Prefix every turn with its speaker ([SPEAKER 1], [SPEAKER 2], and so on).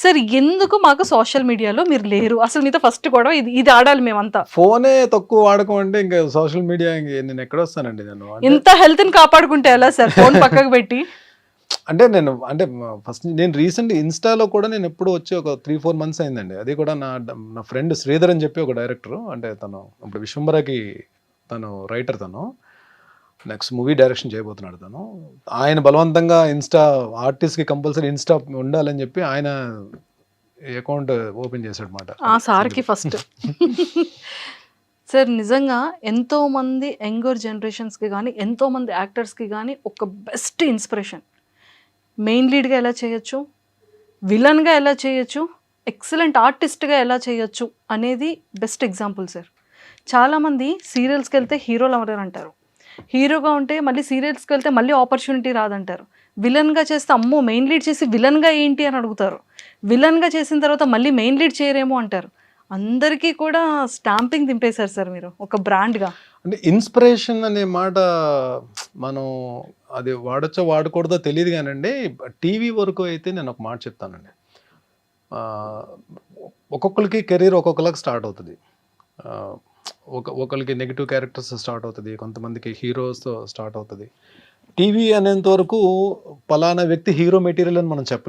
[SPEAKER 1] Sir ఎందుకు మాకు social మీడియాలో మీరు లేరు? అసలు మీతో ఫస్ట్ కూడా ఇది ఇది ఆడాలి మేమంతా.
[SPEAKER 2] ఫోనే తక్కువ వాడకం అంటే ఇంకా సోషల్ మీడియా నేను ఎక్కడ వస్తానండి నేను?
[SPEAKER 1] ఇంత హెల్త్ని కాపాడుకుంటే ఎలా సార్? ఫోన్ పక్కకు పెట్టి.
[SPEAKER 2] అంటే నేను అంటే ఫస్ట్ నేను రీసెంట్ ఇన్స్టాలో కూడా నేను ఎప్పుడు వచ్చి ఒక త్రీ ఫోర్ మంత్స్ అయిందండి. అది కూడా నా నా ఫ్రెండ్ శ్రీధర్ అని చెప్పి ఒక డైరెక్టర్ అంటే తను ఇప్పుడు విశ్వంబరకి తను రైటర్ తను. నెక్స్ట్ మూవీ డైరెక్షన్ చేయబోతున్నాడు తను. ఆయన బలవంతంగా ఇన్స్టా ఆర్టిస్ట్కి కంపల్సరీ ఇన్స్టా ఉండాలని చెప్పి ఆయన అకౌంట్ ఓపెన్ చేశాడు మాట
[SPEAKER 1] ఆ సార్కి ఫస్ట్. సార్ నిజంగా ఎంతో మంది యంగర్ జనరేషన్స్కి కానీ ఎంతో మంది యాక్టర్స్కి కానీ ఒక బెస్ట్ ఇన్స్పిరేషన్. మెయిన్ లీడ్గా ఎలా చేయొచ్చు? విలన్గా ఎలా చేయొచ్చు? ఎక్సలెంట్ ఆర్టిస్ట్గా ఎలా చేయొచ్చు? అనేది బెస్ట్ ఎగ్జాంపుల్ సార్. చాలామంది సీరియల్స్కి వెళ్తే హీరోలు ఎవరంటారు? హీరోగా ఉంటే మళ్ళీ సీరియల్స్కి వెళ్తే మళ్ళీ ఆపర్చునిటీ రాదంటారు. విలన్గా చేస్తే అమ్మో మెయిన్ లీడ్ చేసి విలన్గా ఏంటి అని అడుగుతారు. విలన్గా చేసిన తర్వాత మళ్ళీ మెయిన్ లీడ్ చేయరేమో అంటారు. అందరికీ కూడా స్టాంపింగ్ దింపేశారు సార్ మీరు ఒక బ్రాండ్గా
[SPEAKER 2] అంటే ఇన్స్పిరేషన్ అనే మాట మనం అది వాడచ్చో వాడకూడదో తెలియదు కానండి టీవీ వరకు అయితే నేను ఒక మాట చెప్తానండి. ఒక్కొక్కరికి కెరీర్ ఒక్కొక్కరికి స్టార్ట్ అవుతుంది. ఒక ఒకరికి నెగిటివ్ క్యారెక్టర్స్ స్టార్ట్ అవుతుంది కొంతమందికి హీరోస్తో స్టార్ట్ అవుతుంది. టీవీ అనేంత వరకు పలానా వ్యక్తి హీరో మెటీరియల్ అని మనం చెప్పలేం.